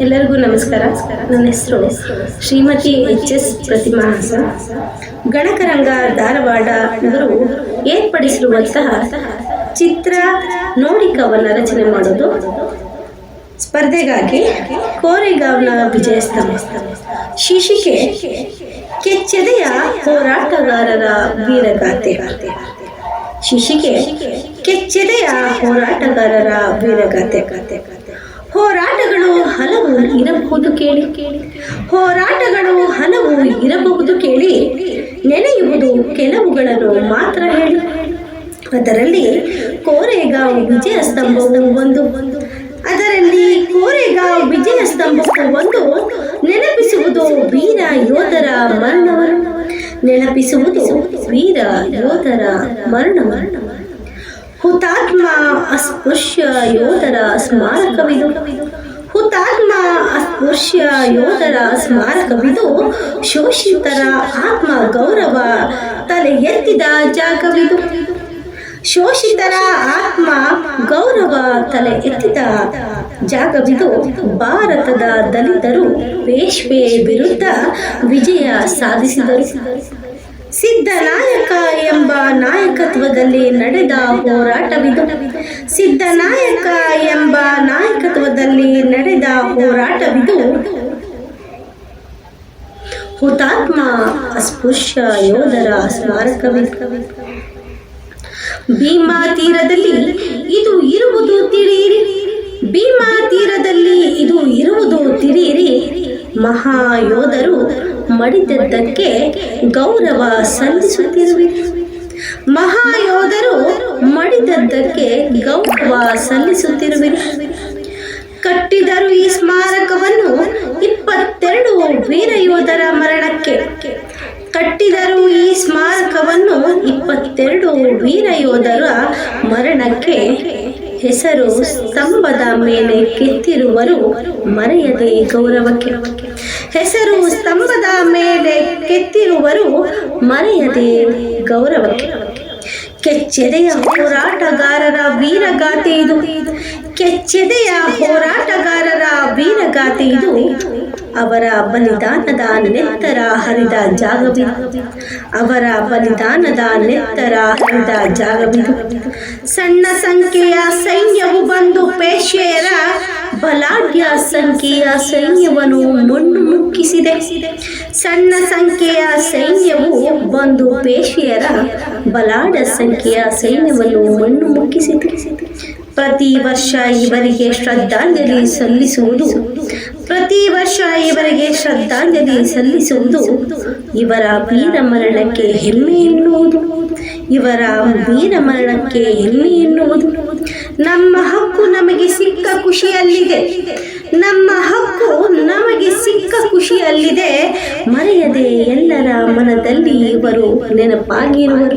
ಎಲ್ಲರಿಗೂ ನಮಸ್ಕಾರ. ನನ್ನ ಹೆಸರು ಶ್ರೀಮತಿ ಎಚ್ ಎಸ್ ಪ್ರತಿಮಾ ಗಣಕರಂಗ ಧಾರವಾಡ ಇವರು ಏರ್ಪಡಿಸಿರುವಂತಹ ಚಿತ್ರ ಕವನ ರಚನೆ ಮಾಡೋದು ಸ್ಪರ್ಧೆಗಾಗಿ ಕೋರೆಗಾವ್ನ ವಿಜಯ ಶಿಶಿಕೆ ಕೆಚ್ಚೆದೆಯ ಹೋರಾಟಗಾರರ ವೀರಗಾಥೆ. ಶಿಶಿಕೆ ಕೆಚ್ಚೆದೆಯ ಹೋರಾಟಗಾರರ ವೀರಗಾಥೆ. ಹೋರಾಟಗಳು ಹಲವು ಇರಬಹುದು ಕೇಳಿ. ಕೇಳಿ ಹೋರಾಟಗಳು ಹಲವು ಇರಬಹುದು ಕೇಳಿ. ನೆನೆಯುವುದು ಕೆಲವುಗಳನ್ನು ಮಾತ್ರ ಹೇಳಿ. ಅದರಲ್ಲಿ ಕೋರೆಗಾವ್ ವಿಜಯ ಸ್ತಂಭವು ಒಂದು. ಅದರಲ್ಲಿ ಕೋರೆಗಾವ್ ವಿಜಯ ಸ್ತಂಭವು ಒಂದು. ನೆನಪಿಸುವುದು ವೀರ ಯೋಧರ ಮರಣವನ್ನು. ನೆನಪಿಸುವುದು ವೀರ ಯೋಧರ ಮರಣವನ್ನು. ಹುತಾತ್ಮ ಅಸ್ಪೃಶ್ಯ ಯೋಧರ ಸ್ಮಾರಕವಿದು. ಹುತಾತ್ಮ ಅಸ್ಪೃಶ್ಯ ಯೋಧರ ಸ್ಮಾರಕವಿದು. ಶೋಷಿತರ ಆತ್ಮ ಗೌರವ ತಲೆ ಎತ್ತಿದ ಜಾಗವಿದು. ಶೋಷಿತರ ಆತ್ಮ ಗೌರವ ತಲೆ ಎತ್ತಿದ ಜಾಗವಿದು. ಭಾರತದ ದಲಿತರು ಪೇಶ್ವೆ ವಿರುದ್ಧ ವಿಜಯ ಸಾಧಿಸಿದರು. ಸಿದ್ಧನಾಯಕ ಎಂಬ ನಾಯಕತ್ವದಲ್ಲಿ ನಡೆದ ಹೋರಾಟವಿದು. ಸಿದ್ಧನಾಯಕ ಎಂಬ ನಾಯಕತ್ವದಲ್ಲಿ ನಡೆದ ಹೋರಾಟವಿದು. ಹುತಾತ್ಮ ಅಸ್ಪೃಶ್ಯ ಯೋಧರ ಸ್ಮಾರಕವಿದು. ಭೀಮಾ ತೀರದಲ್ಲಿ ಇದು ಇರುವುದು ತಿಳಿಯಿರಿ. ಭೀಮಾ ತೀರದಲ್ಲಿ ಇದು ಇರುವುದು ತಿಳಿಯಿರಿ. ಮಹಾಯೋಧರು ಮಡಿದದ್ದಕ್ಕೆ ಗೌರವ ಸಲ್ಲಿಸುತ್ತಿರುವಿರಿ ಮಹಾಯೋಧರು ಮಡಿದದ್ದಕ್ಕೆ ಗೌರವ ಸಲ್ಲಿಸುತ್ತಿರುವಿರಿ ಕಟ್ಟಿದರು ಈ ಸ್ಮಾರಕವನ್ನು ಇಪ್ಪತ್ತೆರಡು ವೀರಯೋಧರ ಮರಣಕ್ಕೆ. ಕಟ್ಟಿದರು ಈ ಸ್ಮಾರಕವನ್ನು ಇಪ್ಪತ್ತೆರಡು ವೀರಯೋಧರ ಮರಣಕ್ಕೆ. ಹೆಸರು ಸ್ತಂಭದ ಮೇಲೆ ಕೆತ್ತಿರುವರು, ಮರೆಯದೆ ಗೌರವಕ್ಕೆ. ಹೆಸರು ಸ್ತಂಭದ ಮೇಲೆ ಕೆತ್ತಿರುವರು, ಮರೆಯದೆ ಗೌರವಕ್ಕೆ. ಕೆಚ್ಚೆದೆಯ ಹೋರಾಟಗಾರರ ವೀರಗಾಥೆ ಇದು. ಕೆಚ್ಚೆದೆಯ ಹೋರಾಟಗಾರರ ವೀರಗಾಥೆ ಇದು. ಅವರ ಬಲಿದಾನದ ನೆತ್ತರ ಹರಿದ ಜಾಗವಿದು ಅವರ ಬಲಿದಾನದ ನೆತ್ತರ ಹರಿದ ಜಾಗವಿದು ಸಣ್ಣ ಸಂಖ್ಯೆಯ ಸೈನ್ಯವು ಬಂದು ಪೇಶೆಯರ ಬಲಾಢ್ಯ ಸಂಖ್ಯೆಯ ಸೈನ್ಯವನ್ನು ಮಣ್ಣು ಮುಕ್ಕಿಸಿದೆ. ಸಣ್ಣ ಸಂಖ್ಯೆಯ ಸೈನ್ಯವು ಬಂದು ಪೇಶಿಯರ ಬಲಾಢ್ಯ ಸಂಖ್ಯೆಯ ಸೈನ್ಯವನ್ನು ಮಣ್ಣು ಮುಕ್ಕಿಸಿದೆ. ಪ್ರತಿ ವರ್ಷ ಇವರಿಗೆ ಶ್ರದ್ಧಾಂಜಲಿ ಸಲ್ಲಿಸುವುದು. ಪ್ರತಿ ವರ್ಷ ಇವರಿಗೆ ಶ್ರದ್ಧಾಂಜಲಿ ಸಲ್ಲಿಸುವುದು. ಇವರ ವೀರ ಮರಣಕ್ಕೆ ಹೆಮ್ಮೆ ಎನ್ನುವುದು. ಇವರ ವೀರ ಮರಣಕ್ಕೆ ಹೆಮ್ಮೆ ಎನ್ನುವುದು. ನಮ್ಮ ಹಕ್ಕು ನಮಗೆ ಸಿಕ್ಕ ಖುಷಿಯಲ್ಲಿದೆ. ನಮ್ಮ ಹಕ್ಕು ನಮಗೆ ಸಿಕ್ಕ ಖುಷಿಯಲ್ಲಿದೆ ಮರೆಯದೆ ಎಲ್ಲರ ಮನದಲ್ಲಿ ಇವರು ನೆನಪಾಗಿರುವರು.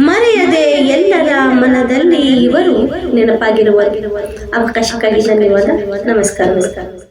ಮರೆಯದೆ ಎಲ್ಲರ ಮನದಲ್ಲಿ ಇವರು ನೆನಪಾಗಿರುವರು. ಅವಕಾಶಕ್ಕಾಗಿ ಧನ್ಯವಾದ. ನಮಸ್ಕಾರ. ನಮಸ್ಕಾರ